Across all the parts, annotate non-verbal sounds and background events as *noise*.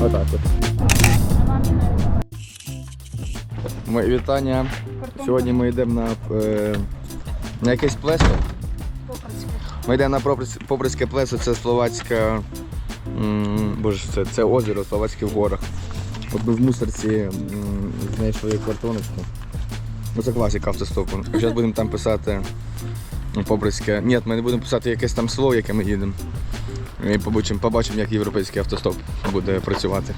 Отак от. Ми, вітання. Сьогодні ми йдемо на, е, на якесь плесо. Ми йдемо на Поприц- Поприцьке плесо, це словацька. м, Боже, це, це озеро Словацьке в горах. От ми в мусорці м, знайшли картоночку. Ну це класика автостопу. Зараз будемо там писати Поприцьке. Ні, ми не будемо писати якесь там село, яке ми їдемо. І побачимо, побачимо, як європейський автостоп буде працювати.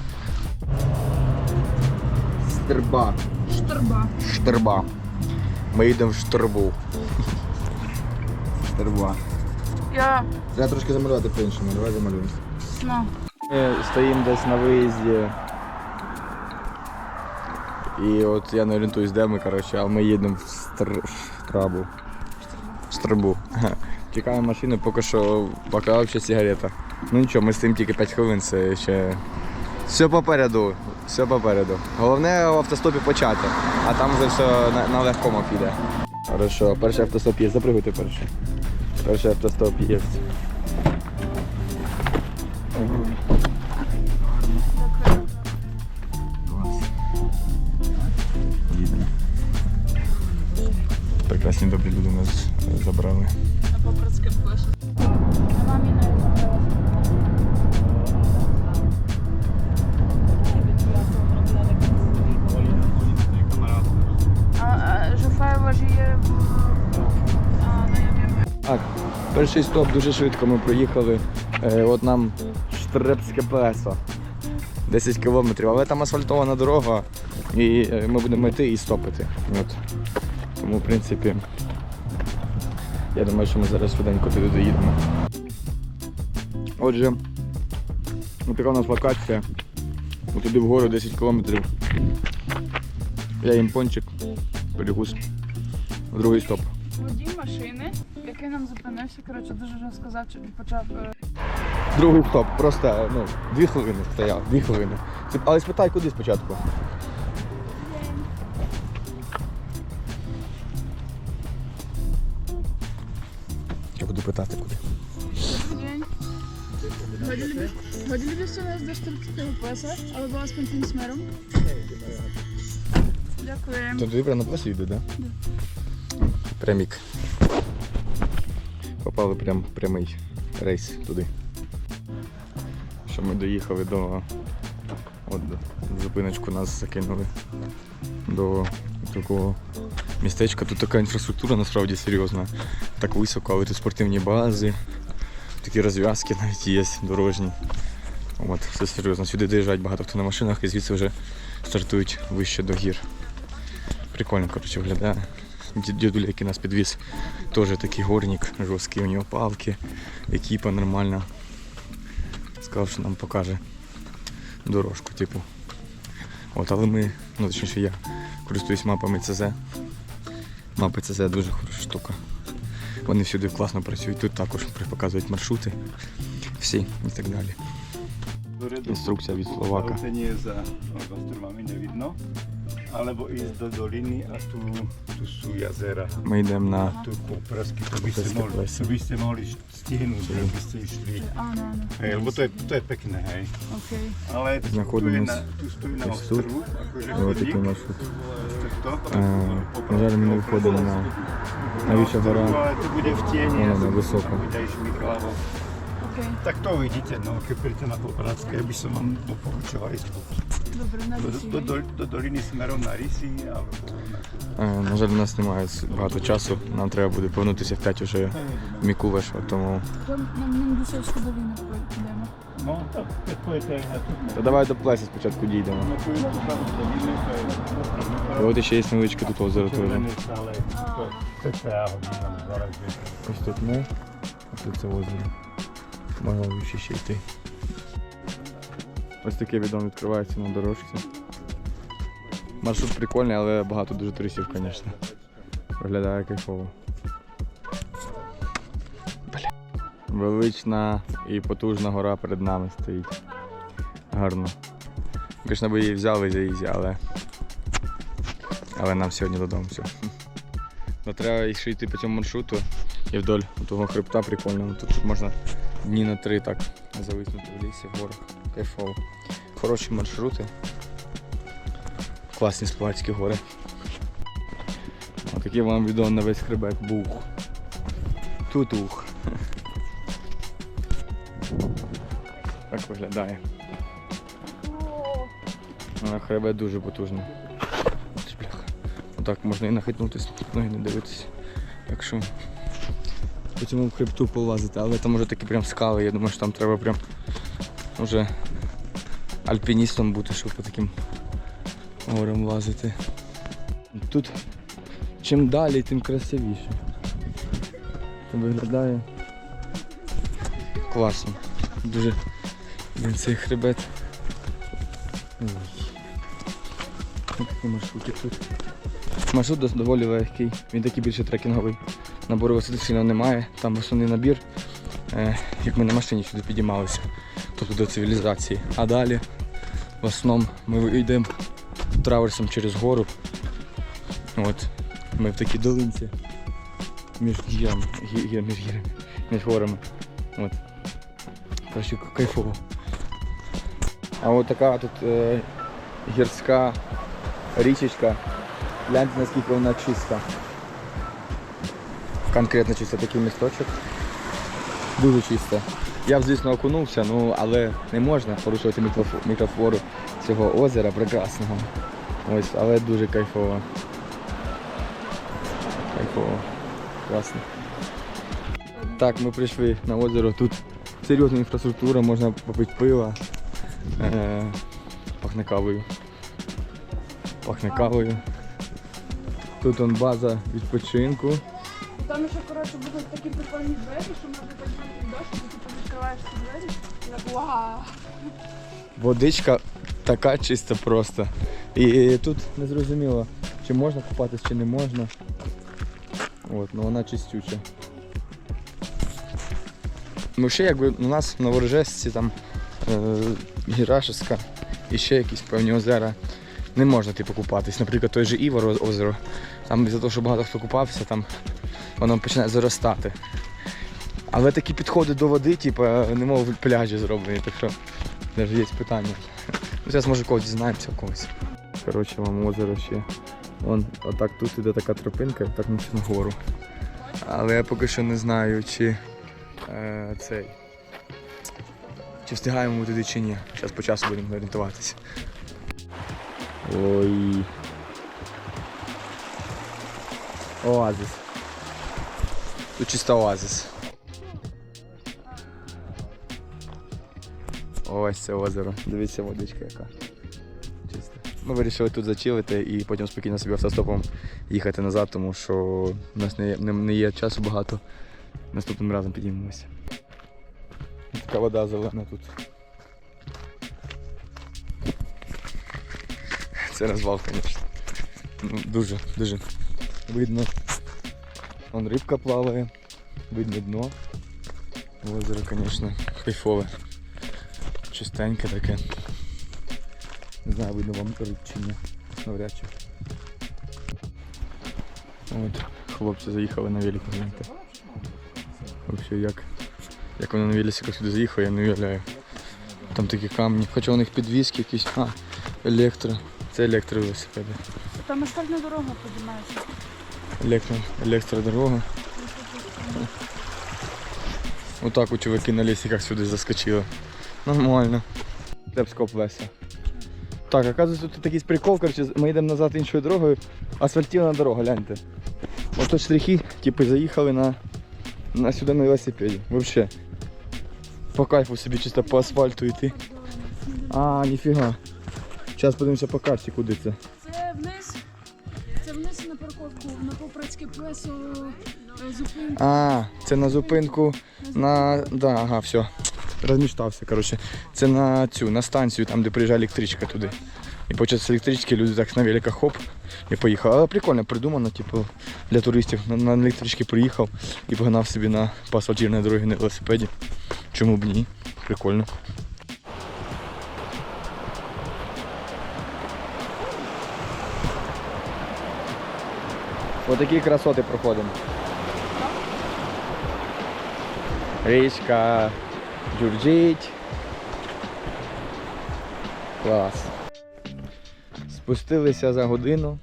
Стерба. Шторба. Штерба. Ми їдемо в Штербу. Штерба. Я Треба трошки замалювати по-іншому, давай замалюємо. ну, Ми стоїмо десь на виїзді. І от я не орієнтуюсь, де ми, коротше, а ми їдемо в Стр... Штрабу. Штрабу. Чекаємо машину, поки що поки взагалі сигарета. Ну нічого, ми стоїмо тільки 5 хвилин, це ще. Все попереду, все попереду. Головне в автостопі почати, а там вже все на, на легкому піде. Хорошо, перший автостоп є, запригуйте перший. Перший автостоп є. Прекрасні добрі люди нас забрали. Попрацьке плеше. Мамі не Жуфаєва ж є. Так, перший стоп дуже швидко ми проїхали. Е, от нам Штрепське плесо. 10 кілометрів, але там асфальтована дорога і е, ми будемо йти і стопити. От. Тому, в принципі, я думаю, що ми зараз швиденько туди доїдемо. Отже, ось така у нас локація. Туди вгору 10 кілометрів. Я їм пончик, перекус. Другий стоп. Водій машини, який нам зупинився, коротше, дуже що почав. е, Другий стоп, просто ну, дві хвилини стояв, дві хвилини. Але спитай, куди спочатку. Питати куди. Chodili byście nas do Sztorpskiego Płesa, ale była z pięknym? Дякуємо. То туди прямо на плесі йде, так? Да? Прямік. Попали прям прямий рейс туди. Що ми доїхали до. От до зупиночку нас закинули до такого містечка. Тут така інфраструктура насправді серйозна. Так високо, але тут спортивні бази, такі розв'язки навіть є дорожні. От, все серйозно. Сюди доїжджають багато хто на машинах і звідси вже стартують вище до гір. Прикольно, коротше, виглядає. Дідуля, який нас підвіз, теж такий горник жорсткий, у нього палки, екіпа нормальна. Сказав, що нам покаже дорожку, типу. От, але ми, ну точніше я користуюсь мапами ЦЗ. Мапи це дуже хороша штука. Вони всюди класно працюють, тут також показують маршрути всі і так далі. Інструкція від Словака. Це не за za ostro Alebo ísť do doliny a tu, tu sú jazera. Ми йдемо на Tu to by ste Koprasky mohli, plesy. to by ste mohli stihnúť, že by ste išli. А, ну, ну. Hej, lebo to je, to je pekné, hej. Окей. Ale tu, tu, je na, tu stojí na ostrovu, akože Е, На жаль, ми не виходимо на найвища гора. Ale to bude v tieni, Ona ja na Окей. Tak to uvidíte, no, keď príjete na Popradské, by som vám doporučoval ísť Добре, на do, лісі. do, do, do doliny smerom na Rysy, alebo Е, На жаль, у нас немає багато часу. Нам треба буде повернутися в 5 уже в Мікулеш, тому. Нам Дусовську долину підемо. No, tak, keď pojete То давай до Плеса спочатку дійдемо. І от ще є невеличке тут озеро теж. Ось тут ми, ось тут це озеро. Можна вище ще йти. Ось такий відом відкривається на дорожці. Маршрут прикольний, але багато дуже туристів, звісно. Виглядає кайфово. Бля. Велична і потужна гора перед нами стоїть. Гарно. Звісно, би її взяли за ізі, але. Але нам сьогодні додому все. Ну, треба якщо йти по цьому маршруту і вдоль того хребта прикольного, то тут можна дні на три так зависнути в лісі, в горах. Кайфово. хороші маршрути. Класні Словацькі гори. Отакий вам відео на весь хребет бух. Тутух. Так виглядає. А, Хребет дуже потужний. Отак можна і нахитнутися, ноги не дивитися. Так що по цьому хребту полазити, але там уже такі прям скали, я думаю, що там треба прям уже альпіністом бути, щоб по таким горам лазити. Тут чим далі, тим красивіше. Це виглядає класно. Дуже він цей хребет. Ось тут. Маршрут доволі легкий, він такий більше трекінговий. Набору висоти немає, там основний набір, е, як ми на машині сюди підіймалися, тобто до цивілізації. А далі в основному ми йдемо траверсом через гору. От. Ми в такій долинці між гірами, гі- гі- між гірами, між горами. От. Коротше, кайфово. А от така тут е, гірська річечка. Гляньте, наскільки вона чиста. Конкретно чисто такий місточок. Дуже чисто. Я б, звісно, окунувся, ну але не можна порушувати мікроф- мікрофлору цього озера прекрасного. Ось, але дуже кайфово. Кайфово. Класно. Так, ми прийшли на озеро. Тут серйозна інфраструктура, можна попити пива. Е, пахне кавою. Пахне кавою. Тут он база відпочинку. Там ще, коротше, будуть такі прикольні двері, що можна дощ, і ти типу відкриваєш ці двері. І так вау. Водичка така чиста просто. І тут не зрозуміло, чи можна купатись, чи не можна. От, ну вона чистюча. Ну ще якби у нас на Ворожесці там е, Герашевська і ще якісь певні озера. Не можна типу купатись. Наприклад, той же Івор озеро. Там за того, що багато хто купався, там воно починає заростати. Але такі підходи до води, типу, немов в пляжі зроблені, так що навіть є питання. Ну, Зараз може когось дізнаємося когось. Коротше, вам озеро ще. Вон, отак тут іде така тропинка, так на гору. Але я поки що не знаю, чи е, цей. Чи встигаємо ми туди чи ні. Зараз по часу будемо орієнтуватися. Ой. Оазис. Тут чисто оазис. Ось це озеро. Дивіться, водичка яка. Чиста. Ми вирішили тут зачилити і потім спокійно собі автостопом їхати назад, тому що в нас не, не, не є часу багато. Наступним разом підіймемося. Така вода зелена тут. Це розвал, звісно. Ну, дуже, дуже видно. Вон рибка плаває, видно дно. Озеро, звісно, кайфове. Чистеньке таке. Не знаю, видно вам риб чи ні. Навряд чи. От, хлопці заїхали на велику, гляньте. Взагалі, як, як вони на велосипеді сюди заїхали, я не уявляю. Там такі камні. Хоча у них підвіски якісь. А, електро. Це електровелосипеди. Там асфальтна дорога підіймається. Електро, електродорога. Отак у чуваки на лісіках сюди заскочили. Нормально. Тепскоп весело. Так, оказується, тут такий прикол, коротше, ми йдемо назад іншою дорогою, асфальтована дорога, гляньте. Ото штрихи, типу, заїхали на, на сюди на велосипеді. Вообще. По кайфу собі чисто по асфальту йти. А, ніфіга. Зараз подивимося по карті, куди це. Вниз на парковку, на Попрацьке плесо е, зупинку. А, це на зупинку на. Да, ага, все. Розміштався, коротше. Це на цю, на станцію, там, де приїжджає електричка туди. І почав з електрички люди так на великах хоп і поїхали. Але прикольно придумано, типу, для туристів. На, на електричці приїхав і погнав собі на пасажирній дорогі на велосипеді. Чому б ні? Прикольно. Отакі красоти проходимо. Річка джурджить. Клас. Спустилися за годину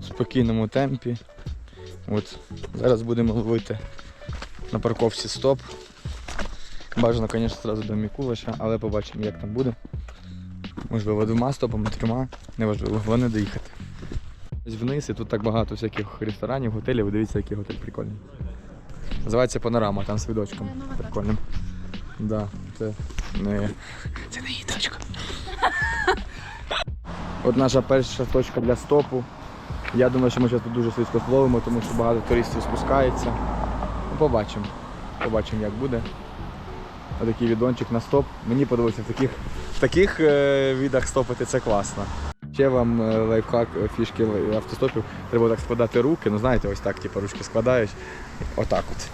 в спокійному темпі. От зараз будемо ловити на парковці стоп. Бажано, звісно, одразу до Мікулиша, але побачимо, як там буде. Можливо, двома стопами, трьома, неважливо, головне доїхати. Вниз і тут так багато всяких ресторанів, готелів. Ви дивіться, який готель прикольний. Називається Панорама, там з видочком. Прикольним. Да, це не. Це не її точка. *laughs* От наша перша точка для стопу. Я думаю, що ми зараз тут дуже швидко зловимо, тому що багато туристів спускається. Ну, побачимо. Побачимо, як буде. Отакий відончик на стоп. Мені подобається в таких, в таких е, відах стопити це класно. Ще вам е, лайфхак е, фішки автостопів. Треба так складати руки. Ну знаєте, ось так, типу, ручки складаєш. Отак от.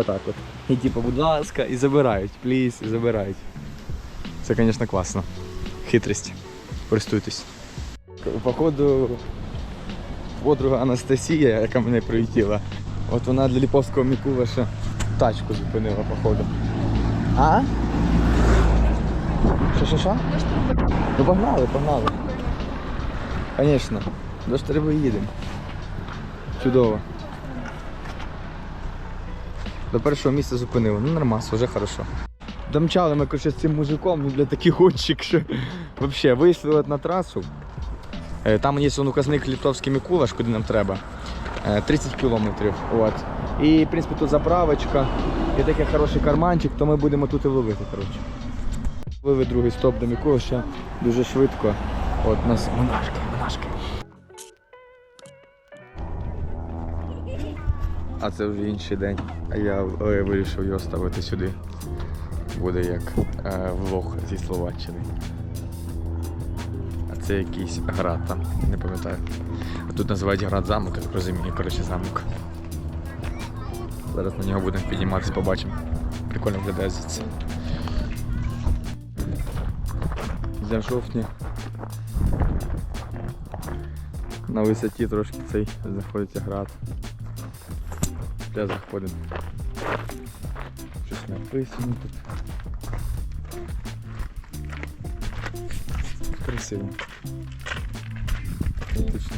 Отак от. І типу, будь ласка, і забирають. Пліз, і забирають. Це, звісно, класно. Хитрість. Користуйтесь. Походу, подруга Анастасія, яка мене привітила. От вона для Ліповського Мікулаша тачку зупинила, походу. А? Що, що, що? Ну погнали, погнали. Звісно. До штриби їдемо. Чудово. До першого місця зупинили. Ну нормас, вже хорошо. Домчали ми коротше, з цим мужиком, він для такий гонщик, що взагалі вийшли на трасу. Е, Там є указник Літовський Мікулаш, куди нам треба. Е, 30 кілометрів. От. І в принципі тут заправочка, є такий хороший карманчик, то ми будемо тут і ловити. коротше. Ловили другий стоп до Мікулаша дуже швидко. От у нас монашки, А це вже інший день. Я вирішив його ставити сюди. Буде як е, влог зі Словаччини. А це якийсь град там, не пам'ятаю. А тут називають град замок, я так розумію, коротше замок. Зараз на нього будемо підніматися, побачимо. Прикольно виглядає звідси. Для жовтня. На висоті трошки цей знаходиться град. Де заходимо. Щось написано тут. Красиво. Отлично.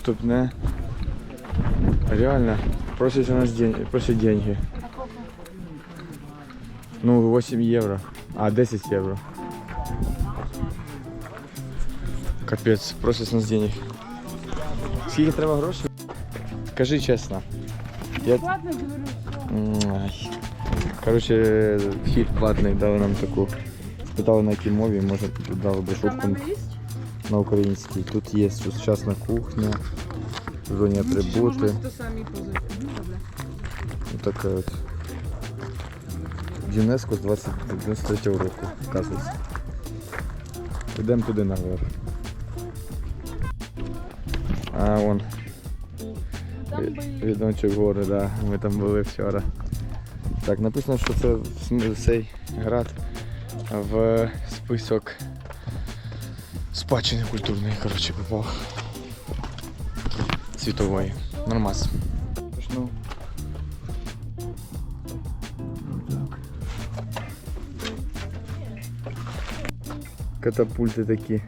Вступне. Реально. Просят у нас день, просят деньги. Ну, 8 евро. А, 10 евро. Капець, просять з нас денег. Скільки треба грошей? Скажи чесно. Я... Ладно, говорю, все. М, Ай. Короче, вхід платний дали нам таку. Спитали на якій мові, може тут дали би Там шутку надо есть? На українській. Тут є сучасна кухня, зоні Можна атрибути. Ну. Така от. ЮНЕСКО з 23 року, вказується. Йдемо туди наверх. А, вон. Відомчик гори, да. Ми там були вчора. Так, написано, що це цей град в список спадщини культурної, коротше, попав. Світової. Нормас. Ну. Катапульти такі.